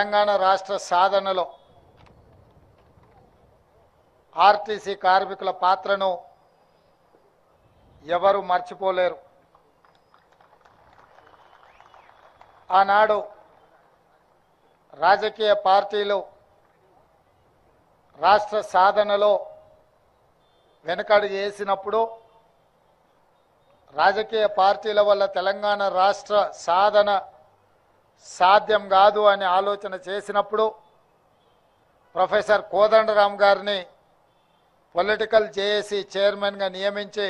తెలంగాణ రాష్ట్ర సాధనలో ఆర్టీసీ కార్మికుల పాత్రను ఎవరు మర్చిపోలేరు. ఆనాడు రాజకీయ పార్టీలు రాష్ట్ర సాధనలో వెనకడుగు చేసినప్పుడు రాజకీయ పార్టీల వల్ల తెలంగాణ రాష్ట్ర సాధన సాధ్యం కాదు అని ఆలోచన చేసినప్పుడు ప్రొఫెసర్ కోదండరామ్ గారిని పొలిటికల్ జేఏసీ చైర్మన్గా నియమించి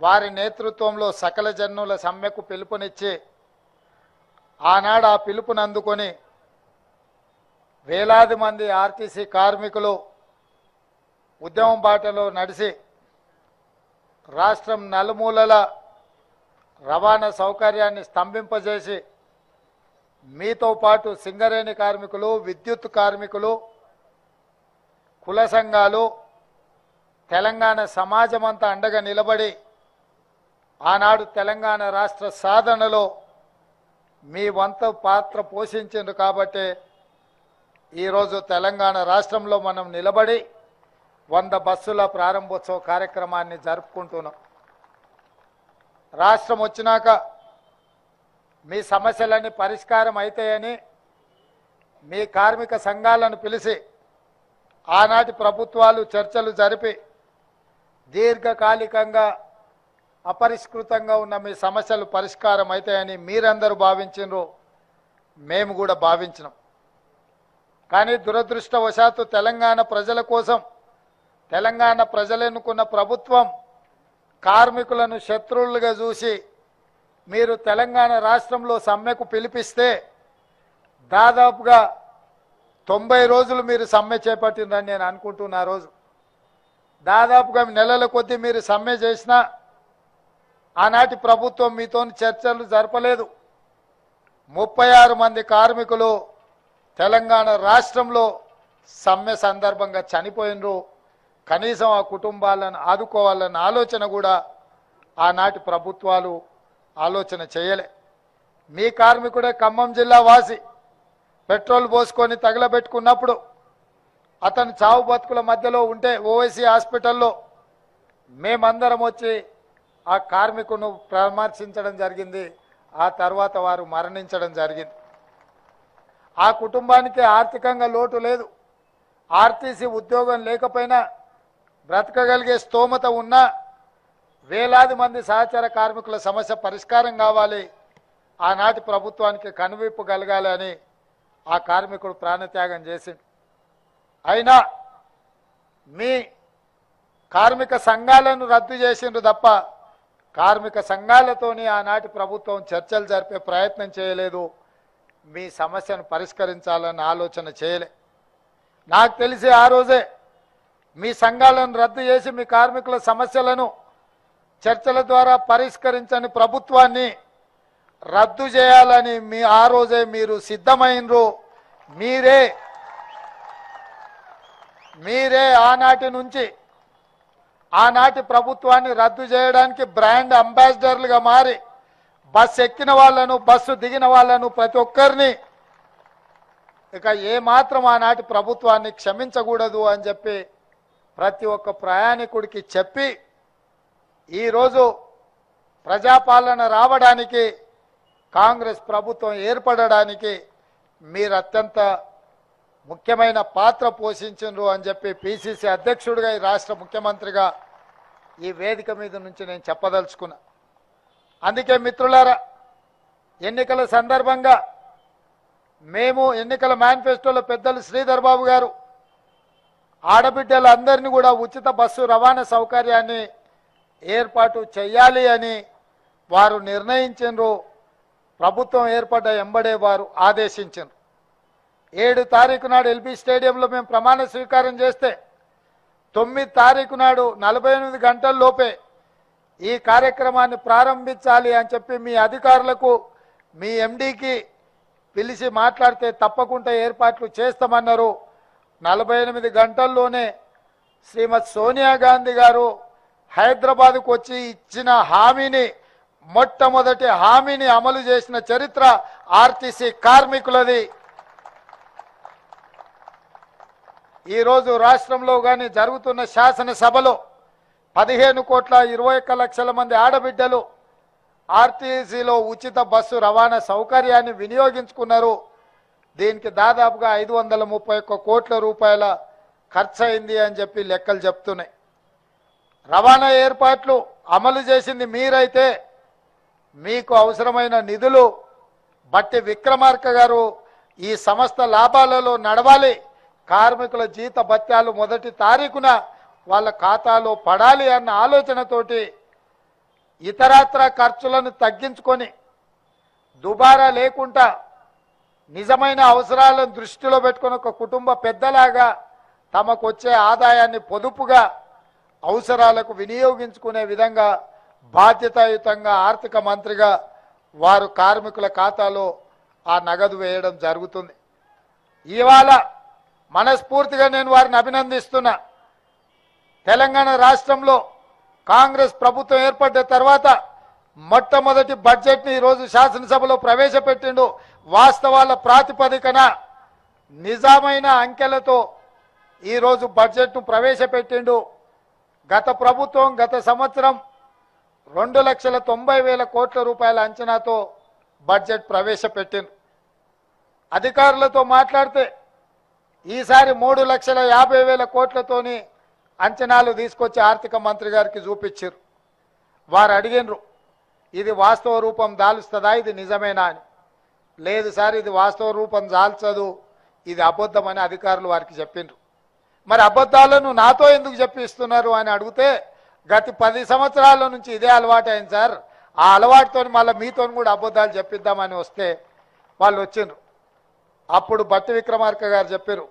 వారి నేతృత్వంలో సకల జన్నుల సమ్మెకు పిలుపునిచ్చి ఆనాడు ఆ పిలుపును అందుకొని వేలాది మంది ఆర్టీసీ కార్మికులు ఉద్యమం బాటలో నడిచి రాష్ట్రం నలుమూలల రవాణా సౌకర్యాన్ని స్తంభింపజేసి మీతో పాటు సింగరేణి కార్మికులు విద్యుత్ కార్మికులు కుల సంఘాలు తెలంగాణ సమాజం అంతా అండగా నిలబడి ఆనాడు తెలంగాణ రాష్ట్ర సాధనలో మీ వంత పాత్ర పోషించిండ్రు కాబట్టి ఈరోజు తెలంగాణ రాష్ట్రంలో మనం నిలబడి వంద బస్సుల ప్రారంభోత్సవ కార్యక్రమాన్ని జరుపుకుంటున్నాం. రాష్ట్రం వచ్చినాక మీ సమస్యలన్నీ పరిష్కారం అవుతాయని మీ కార్మిక సంఘాలను పిలిచి ఆనాటి ప్రభుత్వాలు చర్చలు జరిపి దీర్ఘకాలికంగా అపరిష్కృతంగా ఉన్న మీ సమస్యలు పరిష్కారం అవుతాయని మీరందరూ భావించినారు. మేము కూడా భావించినాం. కానీ దురదృష్టవశాత్తు తెలంగాణ ప్రజల కోసం తెలంగాణ ప్రజలెన్నుకున్న ప్రభుత్వం కార్మికులను శత్రువులుగా చూసి మీరు తెలంగాణ రాష్ట్రంలో సమ్మెకు పిలిపిస్తే దాదాపుగా తొంభై రోజులు మీరు సమ్మె చేపట్టిందని నేను అనుకుంటున్నా రోజు. దాదాపుగా నెలల కొద్దీ మీరు సమ్మె చేసినా ఆనాటి ప్రభుత్వం మీతో చర్చలు జరపలేదు. ముప్పై ఆరు మంది కార్మికులు తెలంగాణ రాష్ట్రంలో సమ్మె సందర్భంగా చనిపోయినరు. కనీసం ఆ కుటుంబాలను ఆదుకోవాలన్న ఆలోచన కూడా ఆనాటి ప్రభుత్వాలు ఆలోచన చేయలే. మీ కార్మికుడే ఖమ్మం జిల్లా వాసి పెట్రోల్ పోసుకొని తగలబెట్టుకున్నప్పుడు అతను చావు బతుకుల మధ్యలో ఉంటే ఓవైసీ హాస్పిటల్లో మేమందరం వచ్చి ఆ కార్మికును పరామర్శించడం జరిగింది. ఆ తర్వాత వారు మరణించడం జరిగింది. ఆ కుటుంబానికి ఆర్థికంగా లోటు లేదు. ఆర్టీసీ ఉద్యోగం లేకపోయినా బ్రతకగలిగే స్తోమత ఉన్నా వేలాది మంది సహచర కార్మికుల సమస్య పరిష్కారం కావాలి. ఆనాటి ప్రభుత్వానికి కనువిప్పు కలగాలి అని ఆ కార్మికుడు ప్రాణత్యాగం చేసిండు. అయినా మీ కార్మిక సంఘాలను రద్దు చేసిండ్రు తప్ప కార్మిక సంఘాలతోని ఆనాటి ప్రభుత్వం చర్చలు జరిపే ప్రయత్నం చేయలేదు. మీ సమస్యను పరిష్కరించాలని ఆలోచన చేయలే. నాకు తెలిసి ఆ రోజే మీ సంఘాలను రద్దు చేసి మీ కార్మికుల సమస్యలను చర్చల ద్వారా పరిష్కరించని ప్రభుత్వాన్ని రద్దు చేయాలని మీ ఆ రోజే మీరు సిద్ధమైనరు మీరే మీరే ఆనాటి నుంచి ఆనాటి ప్రభుత్వాన్ని రద్దు చేయడానికి బ్రాండ్ అంబాసిడర్లుగా మారి బస్సు ఎక్కిన వాళ్ళను బస్సు దిగిన వాళ్ళను ప్రతి ఒక్కరిని ఇక ఏమాత్రం ఆనాటి ప్రభుత్వాన్ని క్షమించకూడదు అని చెప్పి ప్రతి ఒక్క ప్రయాణికుడికి చెప్పి ఈరోజు ప్రజాపాలన రావడానికి కాంగ్రెస్ ప్రభుత్వం ఏర్పడడానికి మీరు అత్యంత ముఖ్యమైన పాత్ర పోషించరు అని చెప్పి పిసిసి అధ్యక్షుడిగా ఈ రాష్ట్ర ముఖ్యమంత్రిగా ఈ వేదిక మీద నుంచి నేను చెప్పదలుచుకున్నా. అందుకే మిత్రులారా ఎన్నికల సందర్భంగా మేము ఎన్నికల మేనిఫెస్టోలో పెద్దలు శ్రీధర్ బాబు గారు ఆడబిడ్డలందరినీ కూడా ఉచిత బస్సు రవాణా సౌకర్యాన్ని ఏర్పాటు చేయాలి అని వారు నిర్ణయించారు ప్రభుత్వం ఏర్పడ్డ ఎంబడే వారు ఆదేశించారు ఏడు తారీఖు నాడు ఎల్బీ స్టేడియంలో మేము ప్రమాణ స్వీకారం చేస్తే తొమ్మిది తారీఖు నాడు నలభై ఎనిమిది గంటల లోపే ఈ కార్యక్రమాన్ని ప్రారంభించాలి అని చెప్పి మీ అధికారులకు మీ ఎండీకి పిలిచి మాట్లాడితే తప్పకుండా ఏర్పాట్లు చేస్తామన్నారు. నలభై ఎనిమిది గంటల్లోనే శ్రీమతి సోనియా గాంధీ గారు హైదరాబాద్కు వచ్చి ఇచ్చిన హామీని మొట్టమొదటి హామీని అమలు చేసిన చరిత్ర ఆర్టీసీ కార్మికులది. ఈరోజు రాష్ట్రంలో కానీ జరుగుతున్న శాసనసభలో పదిహేను కోట్ల ఇరవై ఒక్క లక్షల మంది ఆడబిడ్డలు ఆర్టీసీలో ఉచిత బస్సు రవాణా సౌకర్యాన్ని వినియోగించుకున్నారు. దీనికి దాదాపుగా ఐదు వందల ముప్పై ఒక్క కోట్ల రూపాయల ఖర్చు అయింది అని చెప్పి లెక్కలు చెప్తున్నాయి. రవాణా ఏర్పాట్లు అమలు చేసింది మీరైతే. మీకు అవసరమైన నిధులు బట్టి విక్రమార్క గారు ఈ సంస్థ లాభాలలో నడవాలి. కార్మికుల జీత భత్యాలు మొదటి తారీఖున వాళ్ళ ఖాతాలో పడాలి అన్న ఆలోచనతోటి ఇతరత్ర ఖర్చులను తగ్గించుకొని దుబారా లేకుండా నిజమైన అవసరాలను దృష్టిలో పెట్టుకుని ఒక కుటుంబ పెద్దలాగా తమకు వచ్చే ఆదాయాన్ని పొదుపుగా అవసరాలకు వినియోగించుకునే విధంగా బాధ్యతాయుతంగా ఆర్థిక మంత్రిగా వారు కార్మికుల ఖాతాలో ఆ నగదు వేయడం జరుగుతుంది. ఇవాళ మనస్ఫూర్తిగా నేను వారిని అభినందిస్తున్నా. తెలంగాణ రాష్ట్రంలో కాంగ్రెస్ ప్రభుత్వం ఏర్పడ్డ తర్వాత మొట్టమొదటి బడ్జెట్ని ఈరోజు శాసనసభలో ప్రవేశపెట్టిండు. వాస్తవాల ప్రాతిపదికన నిజమైన అంకెలతో ఈరోజు బడ్జెట్ను ప్రవేశపెట్టిండు. గత ప్రభుత్వం గత సంవత్సరం రెండు లక్షల తొంభై వేల కోట్ల రూపాయల అంచనాతో బడ్జెట్ ప్రవేశపెట్టింది. అధికారులతో మాట్లాడితే ఈసారి మూడు లక్షల యాభై వేల కోట్లతోని అంచనాలు తీసుకొచ్చి ఆర్థిక మంత్రి గారికి చూపించారు వారు అడిగినరు ఇది వాస్తవ రూపం దాలుస్తుందా? ఇది నిజమేనా అని. లేదు సార్ ఇది వాస్తవ రూపం దాల్చదు ఇది అబద్ధమని అధికారులు వారికి చెప్పిండ్రు మరి అబద్ధాలను నాతో ఎందుకు చెప్పిస్తున్నారు అని అడిగితే గత పది సంవత్సరాల నుంచి ఇదే అలవాటు అయింది సార్. ఆ అలవాటుతో మళ్ళీ మీతో కూడా అబద్ధాలు చెప్పిద్దామని వస్తే వాళ్ళు వచ్చిండ్రు. అప్పుడు భట్టి విక్రమార్క గారు చెప్పారు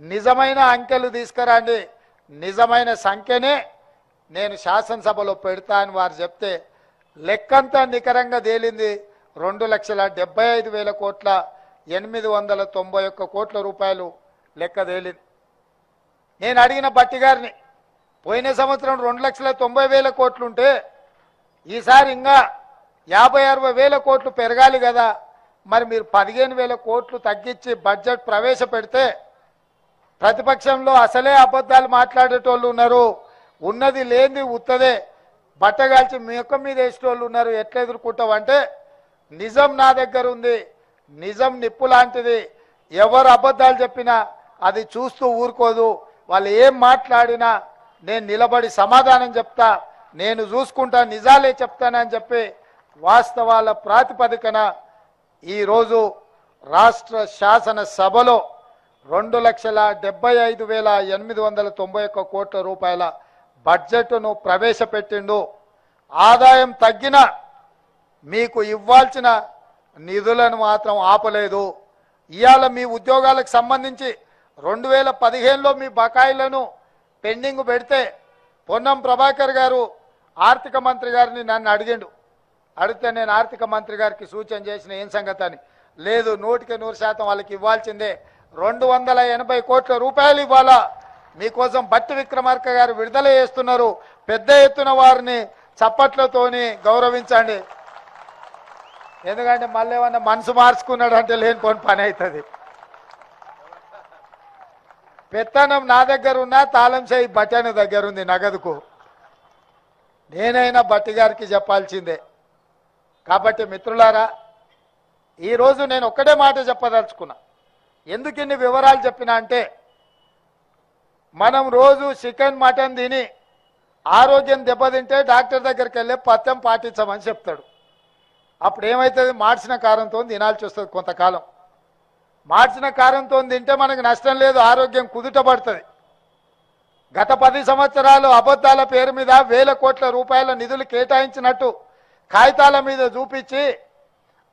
నిజమైన అంకెలు తీసుకురండి. నిజమైన సంఖ్యనే నేను శాసనసభలో పెడతా అని వారు చెప్తే లెక్కంతా నికరంగా తేలింది రెండు లక్షల డెబ్బై ఐదు వేల కోట్ల ఎనిమిది వందల తొంభై ఒక్క కోట్ల రూపాయలు లెక్క తేలింది. నేను అడిగిన బట్టి గారిని పోయిన సంవత్సరం రెండు లక్షల తొంభై వేల కోట్లుంటే ఈసారి ఇంకా యాభై అరవై వేల కోట్లు పెరగాలి కదా. మరి మీరు పదిహేను వేల కోట్లు తగ్గించి బడ్జెట్ ప్రవేశపెడితే ప్రతిపక్షంలో అసలే అబద్ధాలు మాట్లాడేటోళ్ళు ఉన్నారు. ఉన్నది లేనిది ఉత్తదే. బట్టగాల్చి ముఖం మీద వేసేటోళ్ళు ఉన్నారు. ఎట్లా ఎదుర్కొంటావంటే నిజం నా దగ్గర ఉంది. నిజం నిప్పు లాంటిది. ఎవరు అబద్ధాలు చెప్పినా అది చూస్తూ ఊరుకోదు. వాళ్ళు ఏం మాట్లాడినా నేను నిలబడి సమాధానం చెప్తా నేను చూసుకుంటా నిజాలే చెప్తానని చెప్పి వాస్తవాల ప్రాతిపదికన ఈరోజు రాష్ట్ర శాసన సభలో రెండు లక్షల డెబ్బై ఐదు వేల ఎనిమిది వందల తొంభై ఒక్క కోట్ల రూపాయల బడ్జెట్ను ప్రవేశపెట్టిండు. ఆదాయం తగ్గిన మీకు ఇవ్వాల్సిన నిధులను మాత్రం ఆపలేదు. ఇవాళ మీ ఉద్యోగాలకు సంబంధించి రెండు వేల పదిహేనులో మీ బకాయిలను పెండింగ్ పెడితే పొన్నం ప్రభాకర్ గారు ఆర్థిక మంత్రి గారిని నన్ను అడిగిండు. అడిగితే నేను ఆర్థిక మంత్రి గారికి సూచన చేసిన ఏం సంగతి అని. లేదు నూటికి నూరు శాతం వాళ్ళకి ఇవ్వాల్సిందే. రెండు వందల ఎనభై కోట్ల రూపాయలు ఇవ్వాలా? మీకోసం బట్టి విక్రమార్క గారు విడుదల చేస్తున్నారు. పెద్ద ఎత్తున వారిని చప్పట్లతోని గౌరవించండి. ఎందుకంటే మళ్ళీ ఏమన్నా మనసు మార్చుకున్నాడు అంటే లేనిపోని పని అవుతుంది. పెత్తనం నా దగ్గర ఉన్నా తాళం చేయి బట్టన దగ్గర ఉంది నగదుకు. నేనైనా బట్టి గారికి చెప్పాల్సిందే. కాబట్టి మిత్రులారా ఈరోజు నేను ఒక్కటే మాట చెప్పదలుచుకున్నా. ఎందుకు ఇన్ని వివరాలు చెప్పినా అంటే మనం రోజు చికెన్ మటన్ తిని ఆరోగ్యం దెబ్బతింటే డాక్టర్ దగ్గరికి వెళ్ళి పత్యం పాటించమని చెప్తాడు. అప్పుడు ఏమవుతుంది మార్చిన కారంతో తినాల్సి వస్తుంది కొంతకాలం. మార్చిన కారంతో తింటే మనకు నష్టం లేదు ఆరోగ్యం కుదుట పడుతుంది గత పది సంవత్సరాలు అబద్ధాల పేరు మీద వేల కోట్ల రూపాయల నిధులు కేటాయించినట్టు కాగితాల మీద చూపించి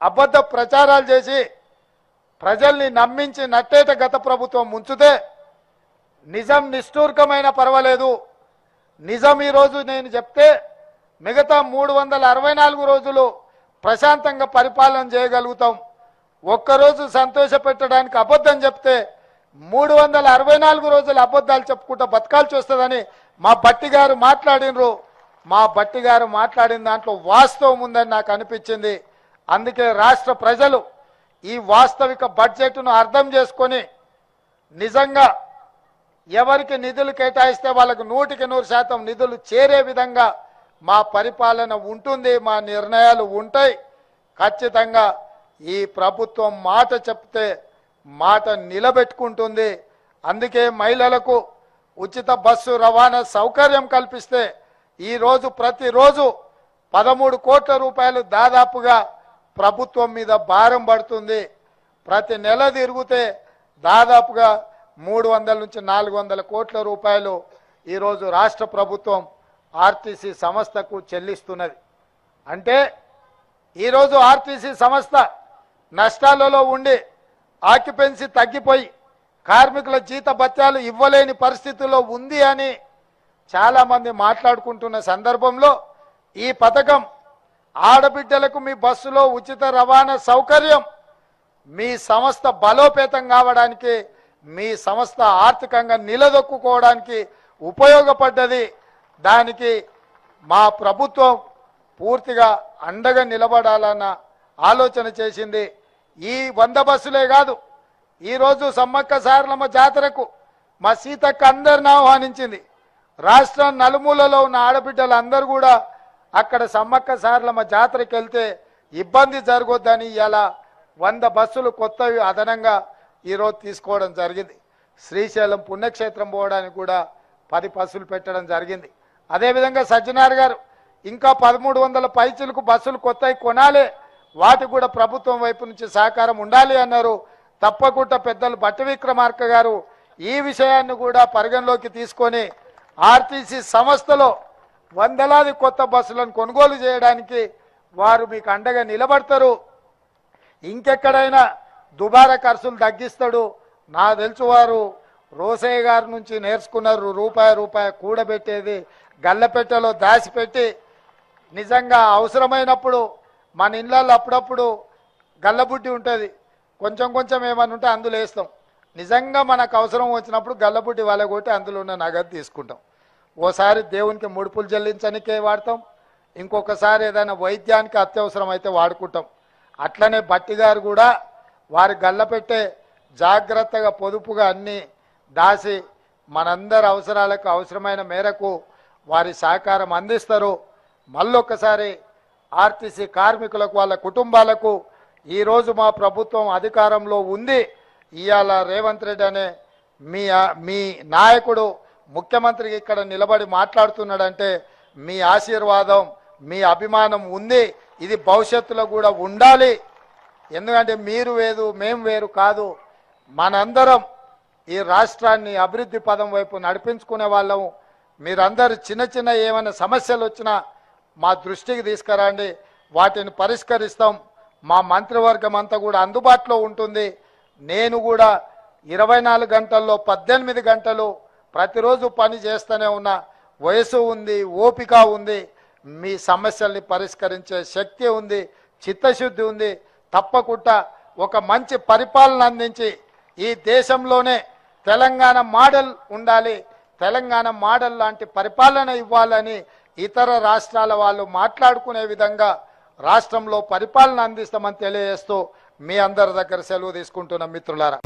అబద్ధ ప్రచారాలు చేసి ప్రజల్ని నమ్మించి నట్టేట గత ప్రభుత్వం ముంచుతే నిజం నిష్ఠూర్కమైన పర్వాలేదు. నిజం ఈరోజు నేను చెప్తే మిగతా మూడు వందల అరవై నాలుగు రోజులు ప్రశాంతంగా పరిపాలన చేయగలుగుతాం. ఒక్కరోజు సంతోష పెట్టడానికి అబద్ధం చెప్తే మూడు వందల అరవై నాలుగు రోజులు అబద్ధాలు చెప్పుకుంటూ బతకాల్సి వస్తుందని మా బట్టి గారు మాట్లాడినరు. మా బట్టి గారు మాట్లాడిన దాంట్లో వాస్తవం ఉందని నాకు అనిపించింది. అందుకే రాష్ట్ర ప్రజలు ఈ వాస్తవిక బడ్జెట్ను అర్థం చేసుకొని నిజంగా ఎవరికి నిధులు కేటాయిస్తే వాళ్ళకు నూటికి నూరు శాతం నిధులు చేరే విధంగా మా పరిపాలన ఉంటుంది మా నిర్ణయాలు ఉంటాయి. ఖచ్చితంగా ఈ ప్రభుత్వం మాట చెప్తే మాట నిలబెట్టుకుంటుంది. అందుకే మహిళలకు ఉచిత బస్సు రవాణా సౌకర్యం కల్పిస్తే ఈరోజు ప్రతిరోజు పదమూడు కోట్ల రూపాయలు దాదాపుగా ప్రభుత్వం మీద భారం పడుతుంది. ప్రతి నెల తిరిగితే దాదాపుగా మూడు వందల నుంచి నాలుగు వందల కోట్ల రూపాయలు ఈరోజు రాష్ట్ర ప్రభుత్వం ఆర్టీసీ సంస్థకు చెల్లిస్తున్నది. అంటే ఈరోజు ఆర్టీసీ సంస్థ నష్టాలలో ఉండి ఆక్యుపెన్సీ తగ్గిపోయి కార్మికుల జీత భత్యాలు ఇవ్వలేని పరిస్థితుల్లో ఉంది అని చాలామంది మాట్లాడుకుంటున్న సందర్భంలో ఈ పథకం ఆడబిడ్డలకు మీ బస్సులో ఉచిత రవాణా సౌకర్యం మీ సంస్థ బలోపేతం కావడానికి మీ సంస్థ ఆర్థికంగా నిలదొక్కుకోవడానికి ఉపయోగపడ్డది. దానికి మా ప్రభుత్వం పూర్తిగా అండగా నిలబడాలన్న ఆలోచన చేసింది. ఈ వంద బస్సులే కాదు ఈరోజు సమ్మక్క సారలమ్మ జాతరకు మా సీతక్క అందరిని ఆహ్వానించింది. రాష్ట్రం నలుమూలలో ఉన్న ఆడబిడ్డలందరూ కూడా అక్కడ సమ్మక్క సారలమ్మ జాతరకి వెళ్తే ఇబ్బంది జరగొద్దని ఇలా వంద బస్సులు కొత్తవి అదనంగా ఈరోజు తీసుకోవడం జరిగింది. శ్రీశైలం పుణ్యక్షేత్రం పోవడానికి కూడా పది బస్సులు పెట్టడం జరిగింది. అదేవిధంగా సజ్జనార్ గారు ఇంకా పదమూడు వందల పైచులకు బస్సులు కొత్తవి కొనాలి వాటికి కూడా ప్రభుత్వం వైపు నుంచి సహకారం ఉండాలి అన్నారు. తప్పకుండా పెద్దలు భట్ట విక్రమార్క గారు ఈ విషయాన్ని కూడా పరిగణలోకి తీసుకొని ఆర్టీసీ సంస్థలో వందలాది కొత్త బస్సులను కొనుగోలు చేయడానికి వారు మీకు అండగా నిలబడతారు. ఇంకెక్కడైనా దుబారా ఖర్చులు తగ్గిస్తాడు. నా తెలుసు వారు రోసయ్య గారి నుంచి నేర్చుకున్నారు రూపాయి రూపాయి కూడబెట్టేది గల్లపెట్టెలో దాచిపెట్టి నిజంగా అవసరమైనప్పుడు మన ఇళ్ళల్లో అప్పుడప్పుడు గల్లబుడ్డి ఉంటుంది. కొంచెం కొంచెం ఏమైనా ఉంటే అందులో వేస్తాం. నిజంగా మనకు అవసరం వచ్చినప్పుడు గల్లబుడ్డి వాళ్ళ కొట్టి అందులో ఉన్న నగదు తీసుకుంటాం. ఓసారి దేవునికి ముడుపులు చెల్లించడానికే వాడతాం. ఇంకొకసారి ఏదైనా వైద్యానికి అత్యవసరం అయితే వాడుకుంటాం. అట్లనే బట్టి గారు కూడా వారి గల్ల పెట్టే జాగ్రత్తగా పొదుపుగా అన్నీ దాసి మనందరి అవసరాలకు అవసరమైన మేరకు వారి సహకారం అందిస్తారు. మళ్ళొక్కసారి ఆర్టీసీ కార్మికులకు వాళ్ళ కుటుంబాలకు ఈరోజు మా ప్రభుత్వం అధికారంలో ఉంది. ఇవాళ రేవంత్ రెడ్డి అనే మీ మీ నాయకుడు ముఖ్యమంత్రికి ఇక్కడ నిలబడి మాట్లాడుతున్నాడంటే మీ ఆశీర్వాదం మీ అభిమానం ఉంది. ఇది భవిష్యత్తులో కూడా ఉండాలి. ఎందుకంటే మీరు వేరు మేము వేరు కాదు. మనందరం ఈ రాష్ట్రాన్ని అభివృద్ధి పదం వైపు నడిపించుకునే వాళ్ళము. మీరందరూ చిన్న చిన్న ఏమైనా సమస్యలు వచ్చినా మా దృష్టికి తీసుకురండి. వాటిని పరిష్కరిస్తాం. మా మంత్రివర్గం అంతా కూడా అందుబాటులో ఉంటుంది. నేను కూడా ఇరవై నాలుగు గంటల్లో పద్దెనిమిది గంటలు ప్రతిరోజు పని చేస్తూనే ఉన్నా. వయసు ఉంది ఓపిక ఉంది. మీ సమస్యల్ని పరిష్కరించే శక్తి ఉంది చిత్తశుద్ధి ఉంది. తప్పకుండా ఒక మంచి పరిపాలన అందించి ఈ దేశంలోనే తెలంగాణ మోడల్ ఉండాలి. తెలంగాణ మోడల్ లాంటి పరిపాలన ఇవ్వాలని ఇతర రాష్ట్రాల వాళ్ళు మాట్లాడుకునే విధంగా రాష్ట్రంలో పరిపాలన అందిస్తామని తెలియజేస్తూ మీ అందరి దగ్గర సెలవు తీసుకుంటున్న మిత్రులారా.